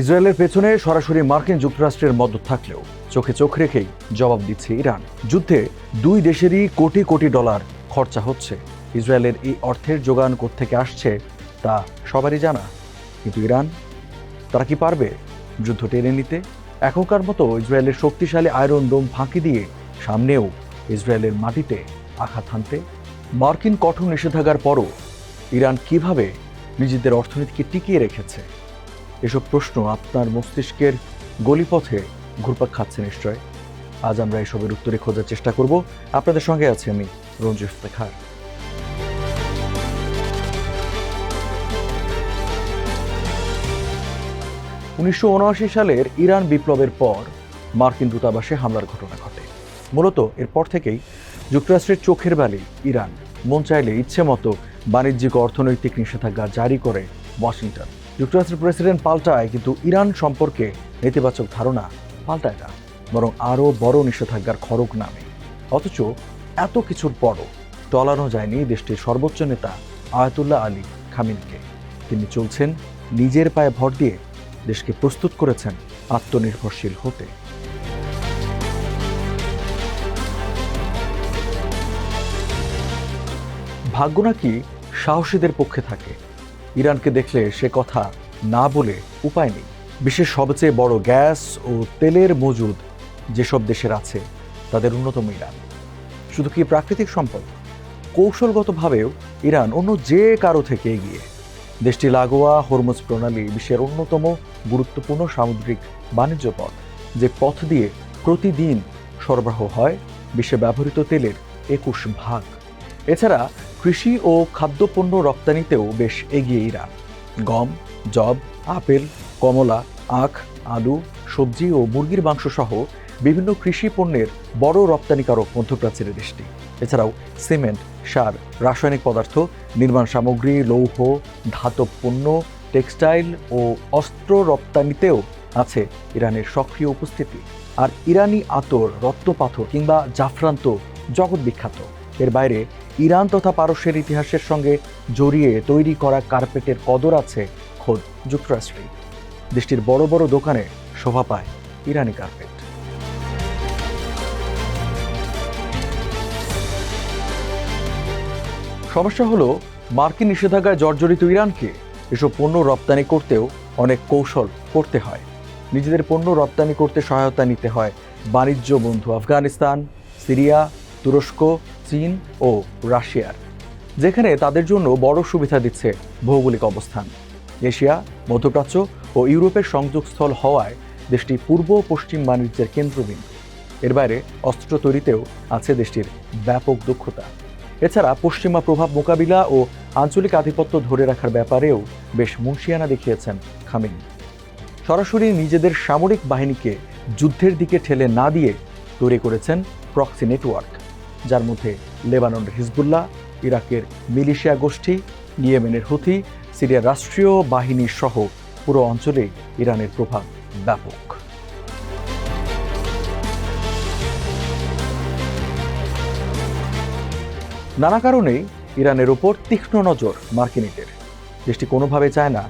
ইসরায়েলের পেছনে সরাসরি মার্কিন যুক্তরাষ্ট্রের মদত থাকলেও চোখে চোখ রেখেই জবাব দিচ্ছে ইরান। যুদ্ধে দুই দেশেরই কোটি কোটি ডলার খরচা হচ্ছে। ইসরায়েলের এই অর্থের যোগান থেকে আসছে তা সবারই জানা। কিন্তু ইরান, তারা কি পারবে যুদ্ধ টেনে নিতে? এখনকার মতো ইসরায়েলের শক্তিশালী আয়রন ডোম ফাঁকি দিয়ে সামনেও ইসরায়েলের মাটিতে আঘাত হানতে? মার্কিন কঠোর নিষেধাজ্ঞার পরও ইরান কীভাবে নিজেদের অর্থনীতিকে টিকিয়ে রেখেছে? এসব প্রশ্ন আপনার মস্তিষ্কের গলিপথে ঘুরপাক খাচ্ছে নিশ্চয়। আজ আমরা এসবের উত্তরে খোঁজার চেষ্টা করব। আপনাদের সঙ্গে আছি আমি রঞ্জু ইফতেখার উনিশশো সালের ইরান বিপ্লবের পর মার্কিন দূতাবাসে হামলার ঘটনা ঘটে। মূলত এরপর থেকেই যুক্তরাষ্ট্রের চোখের বালি ইরান। মন চাইলে ইচ্ছে মতো বাণিজ্যিক অর্থনৈতিক নিষেধাজ্ঞা জারি করে ওয়াশিংটন। যুক্তরাষ্ট্রের প্রেসিডেন্ট পাল্টায়, কিন্তু ইরান সম্পর্কে নেতিবাচক ধারণা পাল্টায় না, বরং আরও বড় নিষেধাজ্ঞার খড়গ নামে। অথচ এত কিছুর পরও টলানো যায়নি দেশটির সর্বোচ্চ নেতা আয়াতুল্লাহ আলী খামিনকে। তিনি চলছেন নিজের পায়ে ভর দিয়ে দেশকে প্রস্তুত করেছেন আত্মনির্ভরশীল হতে। ভাগ্য নাকি সাহসীদের পক্ষে থাকে ইরানকে দেখলে সে কথা না বলে উপায় নেই। বিশ্বের সবচেয়ে বড় গ্যাস ও তেলের মজুদ যেসব দেশের আছে, তাদের অন্যতম ইরান। শুধু কি প্রাকৃতিক সম্পদ? কৌশলগতভাবেও ইরান অন্য যে কারও থেকে এগিয়ে। দেশটি লাগোয়া হরমুজ প্রণালী বিশ্বের অন্যতম গুরুত্বপূর্ণ সামুদ্রিক বাণিজ্য পথ, যে পথ দিয়ে প্রতিদিন সরবরাহ হয় বিশ্বে ব্যবহৃত তেলের একুশ ভাগ। এছাড়া কৃষি ও খাদ্যপণ্য রপ্তানিতেও বেশ এগিয়ে ইরান গম জব আপেল, কমলা, আখ, আলু, সবজি ও মুরগির মাংস সহ বিভিন্ন কৃষি পণ্যের বড় রপ্তানিকারক মধ্যপ্রাচ্যের দেশটি। এছাড়াও সিমেন্ট, সার, রাসায়নিক পদার্থ, নির্মাণ সামগ্রী, লৌহ, ধাতব পণ্য, টেক্সটাইল ও অস্ত্র রপ্তানিতেও আছে ইরানের সক্রিয় উপস্থিতি। আর ইরানি আতর রত্নপাথর কিংবা জাফরান্ত জগৎ বিখ্যাত। এর বাইরে ইরান তথা পারস্যের ইতিহাসের সঙ্গে জড়িয়ে তৈরি করা কার্পেটের কদর আছে খোদ যুক্তরাষ্ট্রে। দেশটির বড় বড় দোকানে শোভা পায় ইরানি কার্পেট। সমস্যা হলো, মার্কিন নিষেধাজ্ঞায় জর্জরিত ইরানকে এসব পণ্য রপ্তানি করতেও অনেক কৌশল করতে হয়। নিজেদের পণ্য রপ্তানি করতে সহায়তা নিতে হয় বাণিজ্য বন্ধু আফগানিস্তান, সিরিয়া, তুরস্ক চীন ও রাশিয়ার যেখানে তাদের জন্য বড় সুবিধা দিচ্ছে ভৌগোলিক অবস্থান। এশিয়া, মধ্যপ্রাচ্য ও ইউরোপের সংযোগস্থল হওয়ায় দেশটি পূর্ব ও পশ্চিম বাণিজ্যের কেন্দ্রবিন্দু। এর বাইরে অস্ত্র তৈরিতেও আছে দেশটির ব্যাপক দক্ষতা। এছাড়া পশ্চিমা প্রভাব মোকাবিলা ও আঞ্চলিক আধিপত্য ধরে রাখার ব্যাপারেও বেশ মুন্সিয়ানা দেখিয়েছেন খামেনি। সরাসরি নিজেদের সামরিক বাহিনীকে যুদ্ধের দিকে ঠেলে না দিয়ে তৈরি করেছেন প্রক্সি নেটওয়ার্ক। যার মধ্যে লেবাননের হিজবুল্লাহ, ইরাকের মিলিশিয়া গোষ্ঠী, ইয়েমেনের হুথি, সিরিয়ার রাষ্ট্রীয় বাহিনী সহ পুরো অঞ্চলে ইরানের প্রভাব ব্যাপক। নানা কারণেই ইরানের ওপর তীক্ষ্ণ নজর মার্কিনীদের। দেশটি কোনোভাবে চায় না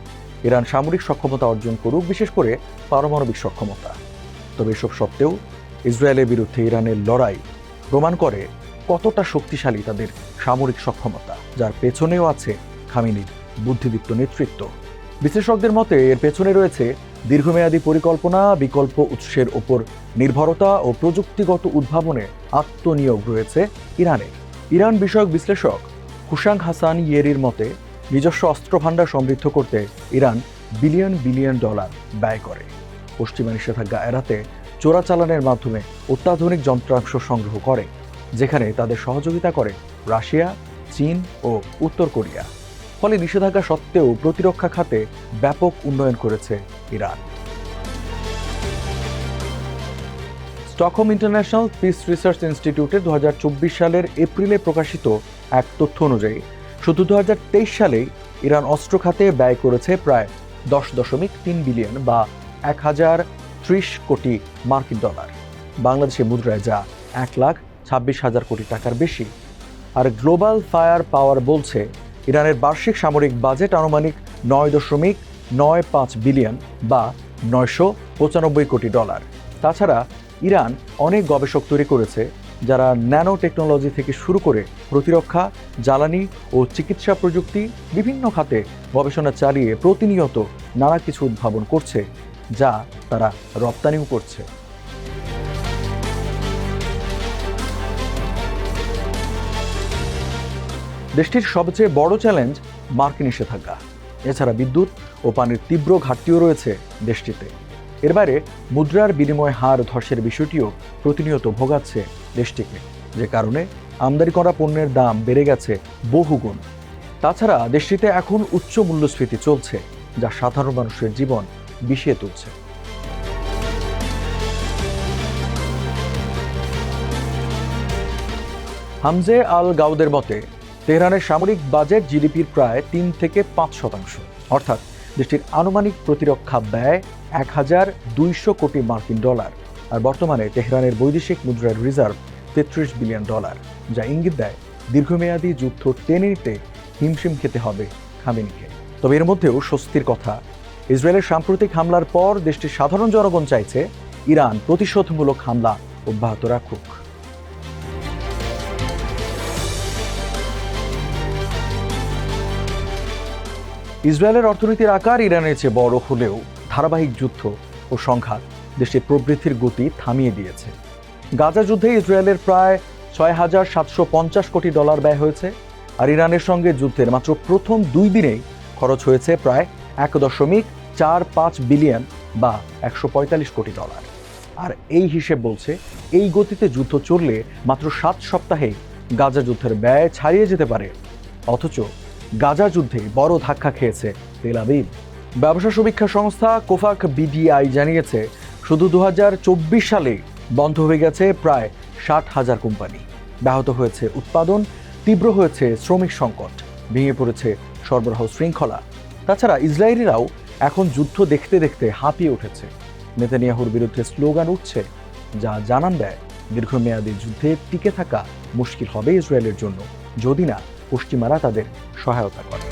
ইরান সামরিক সক্ষমতা অর্জন করুক, বিশেষ করে পারমাণবিক সক্ষমতা। তবে এসব সত্ত্বেও ইসরায়েলের বিরুদ্ধে ইরানের লড়াই প্রমাণ করে কতটা শক্তিশালী তাদের সামরিক সক্ষমতা, যার পেছনেও আছে খামিনির বুদ্ধিদীপ্ত নেতৃত্ব। বিশ্লেষকদের মতে, এর পেছনে রয়েছে দীর্ঘমেয়াদী পরিকল্পনা, বিকল্প উৎসের ওপর নির্ভরতা ও প্রযুক্তিগত উদ্ভাবনে আত্মনিয়োগ রয়েছে ইরানের ইরান বিষয়ক বিশ্লেষক হুসাং হাসান ইয়েরির মতে, নিজস্ব অস্ত্রভাণ্ডার সমৃদ্ধ করতে ইরান বিলিয়ন বিলিয়ন ডলার ব্যয় করে। পশ্চিমা নিষেধাজ্ঞা এড়াতে চোরাচালানের মাধ্যমে অত্যাধুনিক যন্ত্রাংশ সংগ্রহ করে। যেখানে তাদের সহযোগিতা করে রাশিয়া, চীন ও উত্তর কোরিয়া। ফলে নিষেধাজ্ঞা সত্ত্বেও প্রতিরক্ষা খাতে ব্যাপক উন্নয়ন করেছে Iran. Stockholm International Peace Research ইনস্টিটিউটের দু সালের এপ্রিলে প্রকাশিত এক তথ্য অনুযায়ী, শুধু দু সালেই ইরান অস্ত্র খাতে ব্যয় করেছে প্রায় দশ দশমিক তিন বিলিয়ন বা এক হাজার ত্রিশ কোটি মার্কিন ডলার। বাংলাদেশি মুদ্রায় যা এক লাখ ছাব্বিশ হাজার কোটি টাকার বেশি। আর গ্লোবাল ফায়ার পাওয়ার বলছে, ইরানের বার্ষিক সামরিক বাজেট আনুমানিক নয় দশমিক নয় পাঁচ বিলিয়ন বা নয়শো পঁচানব্বই কোটি ডলার। তাছাড়া ইরান অনেক গবেষক তৈরি করেছে, যারা ন্যানো টেকনোলজি থেকে শুরু করে প্রতিরক্ষা, জ্বালানি ও চিকিৎসা প্রযুক্তি বিভিন্ন খাতে গবেষণা চালিয়ে প্রতিনিয়ত নানা কিছু উদ্ভাবন করছে, যা তারা রপ্তানিও করছে। দেশটির সবচেয়ে বড় চ্যালেঞ্জ মার্কিন নিষেধাজ্ঞা। এছাড়া বিদ্যুৎ ও পানির তীব্র ঘাটতিও রয়েছে দেশটিতে। এর বাইরে মুদ্রার বিনিময় হার ধসের বিষয়টিও প্রতিনিয়ত ভোগাচ্ছে দেশটিকে, যে কারণে আমদানি করা পণ্যের দাম বেড়ে গেছে বহুগুণ। তাছাড়া দেশটিতে এখন উচ্চ মূল্যস্ফীতি চলছে, যা সাধারণ মানুষের জীবন বিষিয়ে তুলছে। হামজে আল গাউদের মতে তেহরানের সামরিক বাজেট জিডিপির প্রায় তিন থেকে পাঁচ শতাংশ। অর্থাৎ দেশটির আনুমানিক প্রতিরক্ষা ব্যয় এক হাজার দুইশো কোটি মার্কিন ডলার আর বর্তমানে তেহরানের বৈদেশিক মুদ্রার রিজার্ভ তেত্রিশ বিলিয়ন ডলার, যা ইঙ্গিত দেয় দীর্ঘমেয়াদী যুদ্ধ টেনে নিতে হিমশিম খেতে হবে খামেনিকে। তবে এর মধ্যেও স্বস্তির কথা, ইসরায়েলের সাম্প্রতিক হামলার পর দেশটির সাধারণ জনগণ চাইছে ইরান প্রতিশোধমূলক হামলা অব্যাহত রাখুক। ইসরায়েলের অর্থনীতির আকার ইরানের চেয়ে বড় হলেও ধারাবাহিক যুদ্ধ ও সংঘাত দেশটির প্রবৃদ্ধির গতি থামিয়ে দিয়েছে। গাজা যুদ্ধে ইসরায়েলের প্রায় ছয় হাজার সাতশো পঞ্চাশ কোটি ডলার ব্যয় হয়েছে আর ইরানের সঙ্গে যুদ্ধের মাত্র প্রথম দুই দিনেই খরচ হয়েছে প্রায় এক দশমিক চার পাঁচ বিলিয়ন বা একশো পঁয়তাল্লিশ কোটি ডলার। আর এই হিসেব বলছে এই গতিতে যুদ্ধ চললে মাত্র সাত সপ্তাহে গাজা যুদ্ধের ব্যয় ছাড়িয়ে যেতে পারে। অথচ গাজা যুদ্ধে বড় ধাক্কা খেয়েছে তেল আবিব। ব্যবসা সমীক্ষা সংস্থা কোফাক বিডিআই জানিয়েছে, শুধু দু হাজার চব্বিশ সালে বন্ধ হয়ে গেছে প্রায় ষাট হাজার কোম্পানি। ব্যাহত হয়েছে উৎপাদন, তীব্র হয়েছে শ্রমিক সংকট, ভেঙে পড়েছে সরবরাহ শৃঙ্খলা। তাছাড়া ইসরায়েলিরাও এখন যুদ্ধ দেখতে দেখতে হাঁপিয়ে উঠেছে। নেতানিয়াহুর বিরুদ্ধে স্লোগান উঠছে, যা জানান দেয়, দীর্ঘমেয়াদী যুদ্ধে টিকে থাকা মুশকিল হবে ইসরায়েলের জন্য, যদি না পশ্চিমারা তাদের সহায়তা করে।